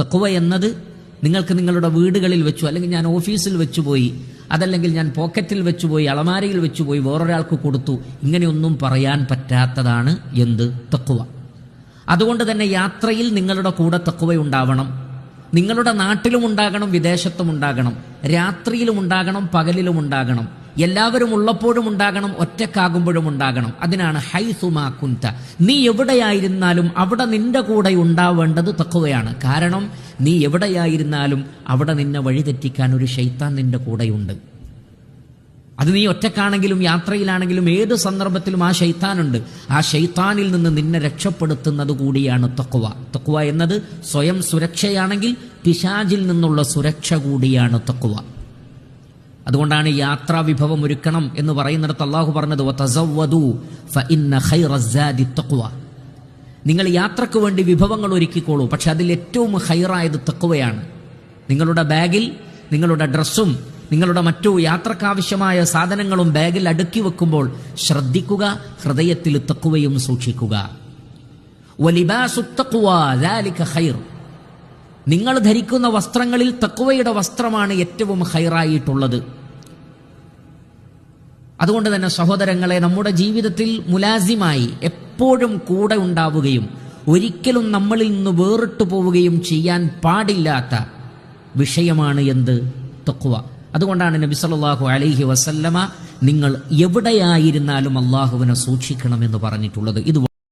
തക്കുവ എന്നത് നിങ്ങൾക്ക് നിങ്ങളുടെ വീടുകളിൽ വെച്ചു അല്ലെങ്കിൽ ഞാൻ ഓഫീസിൽ വെച്ചു പോയി അതല്ലെങ്കിൽ ഞാൻ പോക്കറ്റിൽ വെച്ചു പോയി അളമാരയിൽ വെച്ചുപോയി വേറൊരാൾക്ക് കൊടുത്തു ഇങ്ങനെയൊന്നും പറയാൻ പറ്റാത്തതാണ് എന്ത്? തക്കുവ അതുകൊണ്ട് തന്നെ യാത്രയിൽ നിങ്ങളുടെ കൂടെ തക്കുവ ഉണ്ടാവണം. നിങ്ങളുടെ നാട്ടിലും ഉണ്ടാകണം വിദേശത്തും ഉണ്ടാകണം. രാത്രിയിലും ഉണ്ടാകണം പകലിലും ഉണ്ടാകണം. എല്ലാവരും ഉള്ളപ്പോഴും ഉണ്ടാകണം ഒറ്റക്കാകുമ്പോഴും ഉണ്ടാകണം. അതിനാണ് ഹൈസുമാ കുന്ത. നീ എവിടെയായിരുന്നാലും അവിടെ നിന്റെ കൂടെ ഉണ്ടാവേണ്ടത് തക്കുകയാണ് കാരണം നീ എവിടെയായിരുന്നാലും അവിടെ നിന്നെ വഴിതെറ്റിക്കാൻ ഒരു ശൈത്താൻ നിന്റെ കൂടെയുണ്ട്. അത് നീ ഒറ്റക്കാണെങ്കിലും യാത്രയിലാണെങ്കിലും ഏത് സന്ദർഭത്തിലും ആ ഷെയ്ത്താനുണ്ട് ആ ശൈത്താനിൽ നിന്ന് നിന്നെ രക്ഷപ്പെടുത്തുന്നത് കൂടിയാണ് തക്കുവ തക്കുവ എന്നത് സ്വയം സുരക്ഷയാണെങ്കിൽ പിശാജിൽ നിന്നുള്ള സുരക്ഷ കൂടിയാണ് തക്കുവ അതുകൊണ്ടാണ് യാത്രാ വിഭവം ഒരുക്കണം എന്ന് പറയുന്നിടത്ത് അള്ളാഹു പറഞ്ഞത് നിങ്ങൾ യാത്രയ്ക്ക് വേണ്ടി വിഭവങ്ങൾ ഒരുക്കിക്കോളൂ പക്ഷെ അതിൽ ഏറ്റവും ഹൈറായത് തക്കുവയാണ് നിങ്ങളുടെ ബാഗിൽ നിങ്ങളുടെ ഡ്രസ്സും നിങ്ങളുടെ മറ്റു യാത്രക്കാവശ്യമായ സാധനങ്ങളും ബാഗിൽ അടുക്കി വെക്കുമ്പോൾ ശ്രദ്ധിക്കുക ഹൃദയത്തിൽ തക്കുവയും സൂക്ഷിക്കുക. ഖൈർ. നിങ്ങൾ ധരിക്കുന്ന വസ്ത്രങ്ങളിൽ തക്കുവയുടെ വസ്ത്രമാണ് ഏറ്റവും ഹൈറായിട്ടുള്ളത്. അതുകൊണ്ട് തന്നെ സഹോദരങ്ങളെ നമ്മുടെ ജീവിതത്തിൽ മുലാസിമായി എപ്പോഴും കൂടെ ഉണ്ടാവുകയും ഒരിക്കലും നമ്മളിൽ നിന്ന് വേറിട്ടു പോവുകയും ചെയ്യാൻ പാടില്ലാത്ത വിഷയമാണ് എന്ത്? തക്കുവ അതുകൊണ്ടാണ് നബി സല്ലല്ലാഹു അലൈഹി വസല്ലമ നിങ്ങൾ എവിടെയായിരുന്നാലും അള്ളാഹുവിനെ സൂക്ഷിക്കണമെന്ന് പറഞ്ഞിട്ടുള്ളത്. ഇത്